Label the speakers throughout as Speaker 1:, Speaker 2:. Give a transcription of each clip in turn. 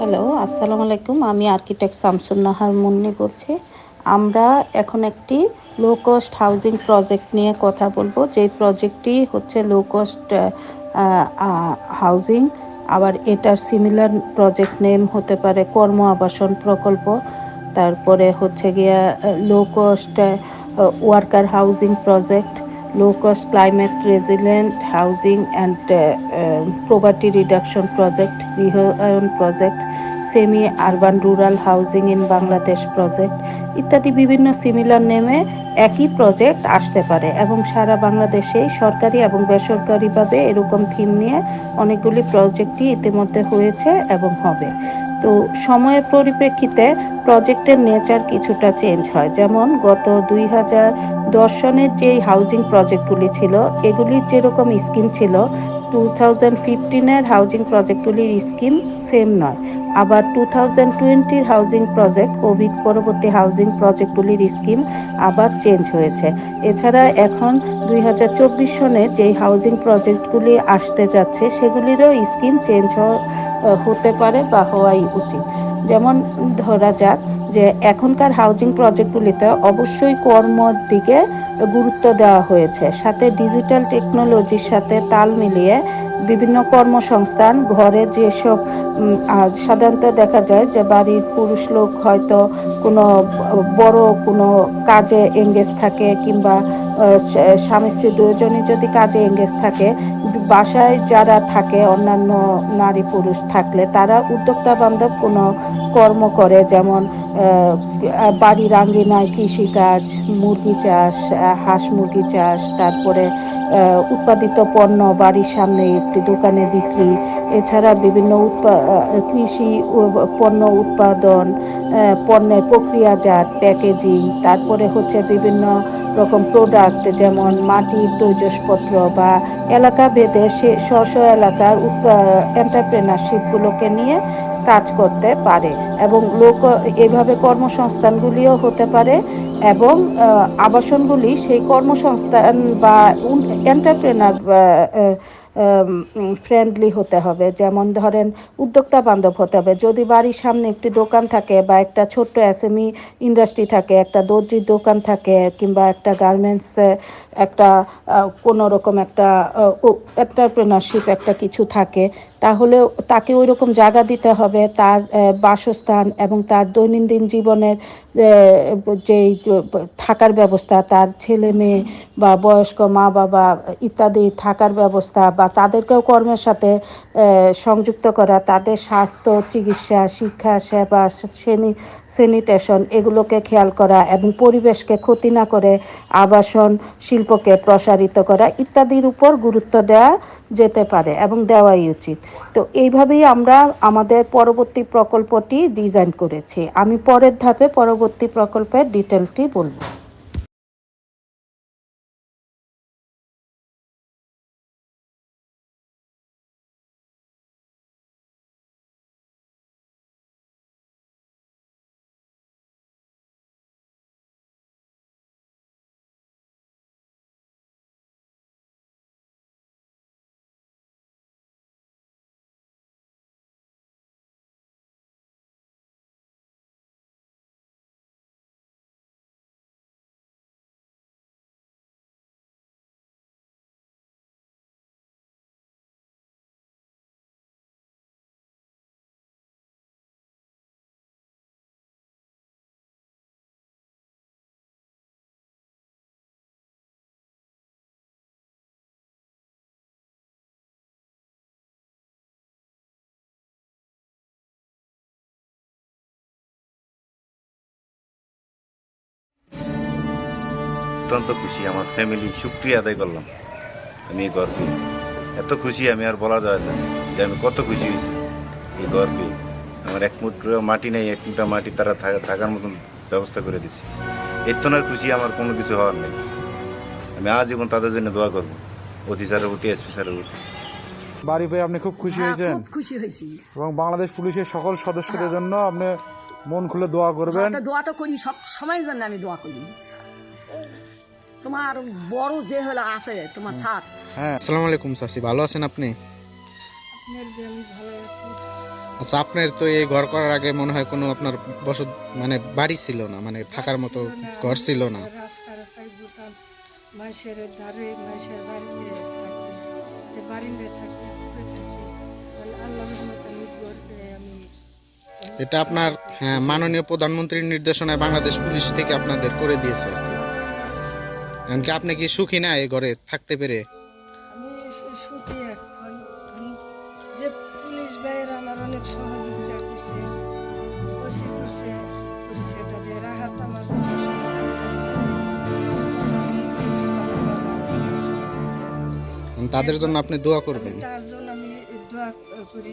Speaker 1: Hello, আসসালামু আলাইকুম। আমি আর্কিটেক্ট শামসুন নাহার মুন্নি বলছি। আমরা এখন একটি লো কস্ট হাউজিং প্রজেক্ট নিয়ে কথা বলব। যেই প্রজেক্টটি হচ্ছে লো কস্ট হাউজিং আবার এটার সিমিলার প্রজেক্ট নেম হতে পারে কর্ম আবাসন প্রকল্প। তারপরে হচ্ছে গিয়া low cost worker housing project low cost climate resilient housing and uh, uh, poverty reduction project গৃহায়ন project semi urban rural housing in Bangladesh project ইত্যাদি বিভিন্ন সিমিলার নেমে একই প্রজেক্ট আসতে পারে এবং সারা বাংলাদেশেই সরকারি এবং বেসরকারিভাবে এরকম থিম নিয়ে অনেকগুলি প্রজেক্টই ইতিমধ্যে হয়েছে এবং হবে। তো সময়ের পরিপ্রেক্ষিতে প্রজেক্টের নেচার কিছুটা চেঞ্জ হয়। যেমন গত দুই হাজার দর্শনের যেই হাউজিং প্রজেক্টগুলি ছিল, এগুলির যেরকম স্কিম ছিল টু থাউজেন্ড ফিফটিনের হাউজিং প্রজেক্টগুলির স্কিম সেম নয়। আবার টু থাউজেন্ড টোয়েন্টির হাউজিং প্রজেক্ট কোভিড পরবর্তী হাউজিং প্রজেক্টগুলির স্কিম আবার চেঞ্জ হয়েছে। এছাড়া এখন দুই হাজার চব্বিশ সনের যেই হাউজিং প্রজেক্টগুলি আসতে যাচ্ছে, সেগুলিরও স্কিম চেঞ্জ হতে পারে বা হওয়াই উচিত। যেমন ধরা যাক যে এখনকার হাউজিং প্রজেক্টগুলিতে অবশ্যই কর্মর দিকে গুরুত্ব দেওয়া হয়েছে। সাথে ডিজিটাল টেকনোলজির সাথে তাল মিলিয়ে বিভিন্ন কর্মসংস্থান, ঘরে যেসব সাধারণত দেখা যায় যে বাড়ির পুরুষ লোক হয়তো কোনো বড় কোনো কাজে এঙ্গেজ থাকে কিংবা স্বামী স্ত্রী দুজনই যদি কাজে এঙ্গেজ থাকে বাসায় যারা থাকে, অন্যান্য নারী পুরুষ থাকলে তারা উদ্যোক্তা বান্ধব কোনো কর্ম করে, যেমন বাড়ির আঙ্গিনায় কৃষিকাজ মুরগি চাষ হাঁস মুরগি চাষ, তারপরে উৎপাদিত পণ্য বাড়ির সামনে একটি দোকানে বিক্রি। এছাড়া বিভিন্ন কৃষি পণ্য উৎপাদন পণ্যের প্রক্রিয়াজাত, প্যাকেজিং, তারপরে হচ্ছে বিভিন্ন রকম প্রোডাক্ট যেমন মাটির তৈজসপত্র বা এলাকা ভেদে সে স্ব স্ব এলাকার এন্টারপ্রেনারশিপগুলোকে নিয়ে কাজ করতে পারে এবং লোক এভাবে কর্মসংস্থানগুলিও হতে পারে এবং আবাসনগুলি সেই কর্মসংস্থান বা এন্টারপ্রেনার ফ্রেন্ডলি হতে হবে। যেমন ধরেন, উদ্যোক্তা বান্ধব হতে হবে। যদি বাড়ির সামনে একটি দোকান থাকে বা একটা ছোট্ট এসএমই ইন্ডাস্ট্রি থাকে, একটা দর্জির দোকান থাকে কিংবা একটা গার্মেন্টস একটা কোনো রকম একটা এন্টারপ্রেনারশিপ একটা কিছু থাকে, তাহলে তাকে ওই রকম জায়গা দিতে হবে। তার বাসস্থান এবং তার দৈনন্দিন জীবনের যেই, থাকার ব্যবস্থা, তার ছেলে মেয়ে বা বয়স্ক মা বাবা ইত্যাদি থাকার ব্যবস্থা বা তাদেরকেও কর্মের সাথে সংযুক্ত করা, তাদের স্বাস্থ্য, চিকিৎসা, শিক্ষা, সেবা, শ্রেণি, স্যানিটেশন এগুলোকে খেয়াল করা এবং পরিবেশকে ক্ষতি না করে আবাসন শিল্পকে প্রসারিত করা ইত্যাদির উপর গুরুত্ব দেওয়া যেতে পারে এবং দেওয়াই উচিত। তো এইভাবেই আমরা আমাদের পরবর্তী প্রকল্পটি ডিজাইন করেছি। আমি পরের ধাপে পরবর্তী প্রকল্পের ডিটেলটি বলব।
Speaker 2: অত্যন্ত খুশি আমার ফ্যামিলি সুক্রিয়া আদায় করলাম। আমি এই গর্বে এত খুশি আমি আর বলা যায় না যে আমি কত খুশি হয়েছি। এই গর্বে আমার এক মুঠো মাটি নেই এক মুঠা মাটি তারা থাকার মতন ব্যবস্থা করে দিচ্ছে এর খুশি আমার কোনো কিছু হওয়ার নেই। আমি আজীবন তাদের জন্য দোয়া করব। অতি স্যারের প্রতি এসপি স্যারের প্রতি
Speaker 3: বাড়ি পেয়ে আপনি খুব খুশি
Speaker 4: হ্যাঁ,
Speaker 3: হয়েছেন।
Speaker 4: খুশি হয়েছি।
Speaker 3: এবং বাংলাদেশ পুলিশের সকল সদস্যদের জন্য আপনি মন খুলে দোয়া করবেন।
Speaker 4: দোয়া তো করি সব সময় জন্য আমি দোয়া করি। তোমার বড় যে হলো আছে তোমার ছাদ
Speaker 3: হ্যাঁ।
Speaker 5: আসসালামু আলাইকুম চাচি ভালো আছেন আপনি? আচ্ছা আপনার তো এই ঘর করার আগে মনে হয় কোনো আপনার বসত মানে বাড়ি ছিল না মানে থাকার মতো ঘর ছিল না। এটা আপনার হ্যাঁ মাননীয় প্রধানমন্ত্রীর নির্দেশনায় বাংলাদেশ পুলিশ থেকে আপনাদের করে দিয়েছে। এমনকি আপনি কি সুখী না এই ঘরে থাকতে পেরে?
Speaker 6: আমি সুখী এখন। যে পুলিশ ভাইয়ের আমার অনেক সহযোগিতা করছে করছে করেছে তাদের রাহাত আমার জন্য
Speaker 5: তাদের জন্য আপনি দোয়া করবেন।
Speaker 6: তার জন্য আমি দোয়া করি।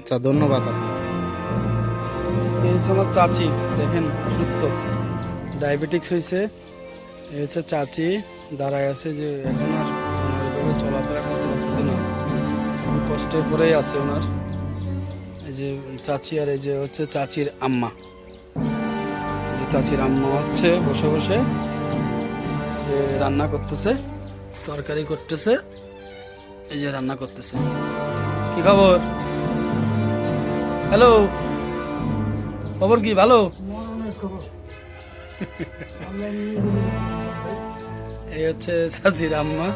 Speaker 5: আচ্ছা ধন্যবাদ আপনার
Speaker 7: এই হচ্ছে আমার চাচি, দেখেন, অসুস্থ। ডায়াবেটিক্স হয়েছে এই হচ্ছে চাচি, দাঁড়ায় আছে যে এখন আর চলাফেরা করতে পারতেছে না। খুব কষ্টের পরেই আছে ওনার। এই যে চাচি আর এই যে হচ্ছে চাচির আম্মা। এই যে চাচির আম্মা হচ্ছে, বসে বসে যে রান্না করতেছে, তরকারি করতেছে, এই যে রান্না করতেছে। কি খবর? হ্যালো। খবর কি, ভালো? এই হচ্ছে চাচির আম্মা।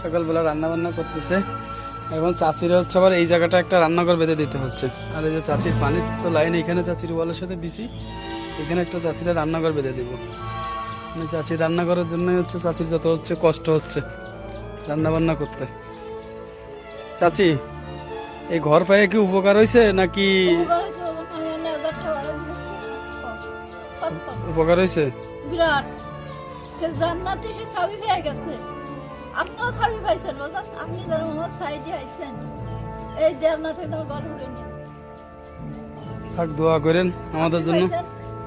Speaker 7: সকালবেলা রান্না বান্না করতেছে। এখন চাচির হচ্ছে আবার এই জায়গাটা একটা রান্নাঘর বেঁধে দিতে হচ্ছে। আর এই যে চাচির পানির তো লাইন, এখানে চাচির ওয়ালের সাথে দিছি এখানে একটা চাচিরা রান্নাঘর বেঁধে দিব। মানে চাচির রান্নাঘরের জন্যই হচ্ছে চাচির যত হচ্ছে কষ্ট হচ্ছে রান্না বান্না করতে। চাচি এই ঘর পায়ে কি উপকার হয়েছে নাকি উপকার হয়েছে
Speaker 8: বিরাট। সে জান্নাতে সে চাবি পেয়ে গেছে। আপনিও চাবি পাইছেন আপনি সাইডে আইছেন এই
Speaker 7: থাক দোয়া করেন আমাদের জন্য।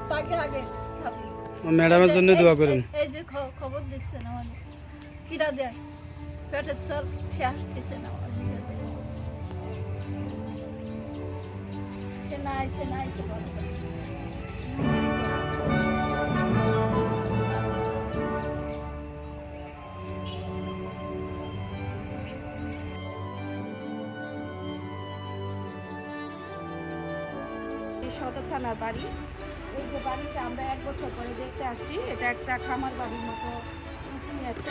Speaker 8: তাকে আগে থাকুন।
Speaker 7: ম্যাডামের জন্য দোয়া করেন।
Speaker 8: এই- যে খ- খবর দিচ্ছেন আমাদের কিরা দেয়? পেটের চল ফ্যাস দিচ্ছেন আমার সে না আইছে না আইছে
Speaker 9: সদর থানার বাড়ি। এই যে বাড়িটা আমরা এক বছর পরে দেখতে আসছি, এটা একটা খামার বাড়ির মতো নিয়েছে।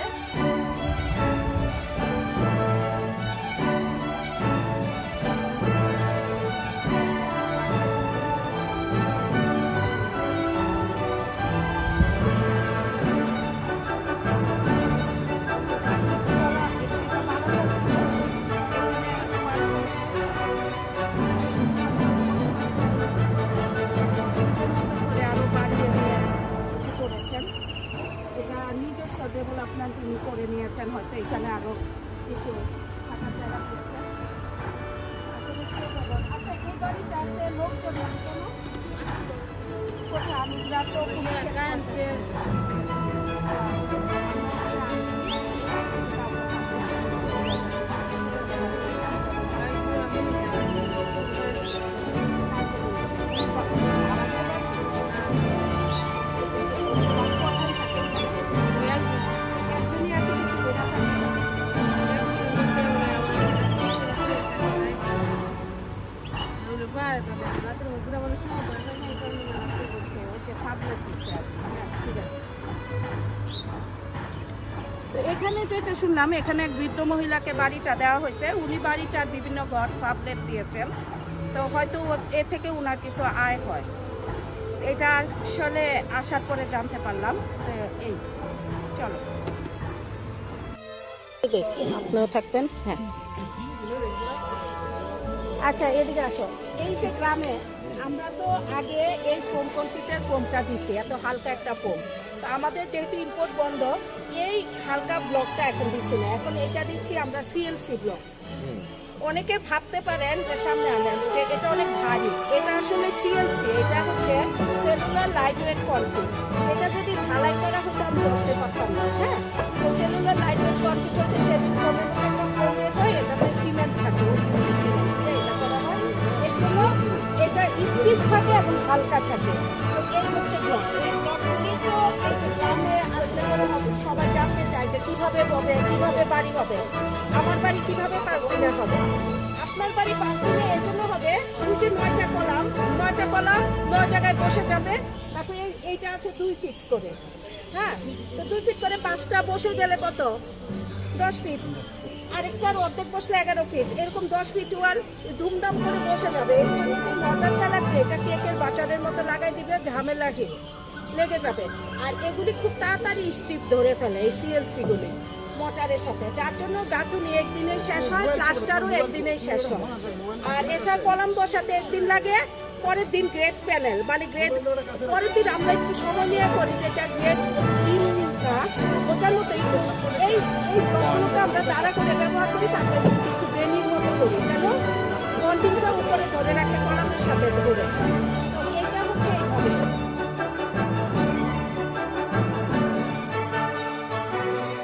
Speaker 9: নিজস্ব ডেভেলপমেন্ট উনি করে নিয়েছেন হয়তো এখানে আরও কিছু থাকার জায়গা? আচ্ছা এই বাড়িটাতে লোকজন কেন কোথায় আমরা তো এখানে যেটা শুনলাম, এখানে এক বৃদ্ধ মহিলাকে বাড়িটা দেওয়া হয়েছে। উনি বাড়িটার বিভিন্ন ঘর সাবলেট দিয়েছেন। তো হয়তো এ থেকে উনার কিছু আয় হয়। এটা আসলে আসার পরে জানতে পারলাম। এই, চলো। আপনিও থাকবেন হ্যাঁ। আচ্ছা এদিকে আসো। এই যে গ্রামে আমরা তো আগে এই ফোম কম্পিউটার ফোমটা দিছি এত হালকা একটা ফোম তো আমাদের যেহেতু ইম্পোর্ট বন্ধ এই হালকা ব্লকটা এখন দিচ্ছি না। এখন এটা দিচ্ছি আমরা সিএলসি ব্লক অনেকে ভাবতে পারেন যে সামনে আনেন যে এটা অনেক ভারী। এটা আসলে সিএলসি এটা হচ্ছে সেলুলার লাইট ওয়েট কনক্রিট এটা যদি ঢালাই করা হতো আমি ধরতে পারতাম না হ্যাঁ? তো সেলুলার লাইট ওয়েট কনক্রিট হচ্ছে সেদিন একটা ফোম হয় এটাতে সিমেন্ট থাকে। স্টিফ থাকে এবং হালকা থাকে। তো এই হচ্ছে ব্লক এই গ্রামে আসলে সবাই জানতে চায় যে কীভাবে হবে, কীভাবে বাড়ি হবে। আমার বাড়ি কীভাবে পাঁচ দিনে হবে? আপনার বাড়ি পাঁচ দিনে এই জন্য হবে ওই যে নয়টা কলাম নয়টা কলাম, নয় জায়গায় বসে যাবে। তারপরে এই- এইটা আছে দুই ফিট করে। হ্যাঁ? তো দুই ফিট করে পাঁচটা বসে গেলে কত? দশ ফিট আরেকটার অর্ধেক বসলে এগারো ফিট এরকম দশ ফিট ওয়াল ধুমধাম করে বসে যাবে। এখানে যে মর্ডারটা লাগবে, এটা কেকের বাটারের মতো লাগাই দিবে ঝামেলাহীন লেগে যাবে। আর এগুলি খুব তাড়াতাড়ি স্টিপ ধরে ফেলে এই সিএলসি গুলি, মোটরের সাথে। যার জন্য গাঁথুনি একদিনে শেষ হয়, প্লাস্টারও একদিনেই শেষ হয়। আর এছাড়া কলম বসাতে একদিন লাগে, পরের দিন গ্রেড প্যানেল মানে গ্রেড পরের দিন আমরা একটু সময় নিয়ে করি যেটা গ্রেড না ওটার মতোই এই এই বাসনটা আমরা তারা করে ব্যবহার করি তারপরে একটু বেনির মতো করি, যেন কন্টিনিউটা উপরে ধরে রাখে কলামের সাথে ধরে তো এইটা হচ্ছে এইভাবে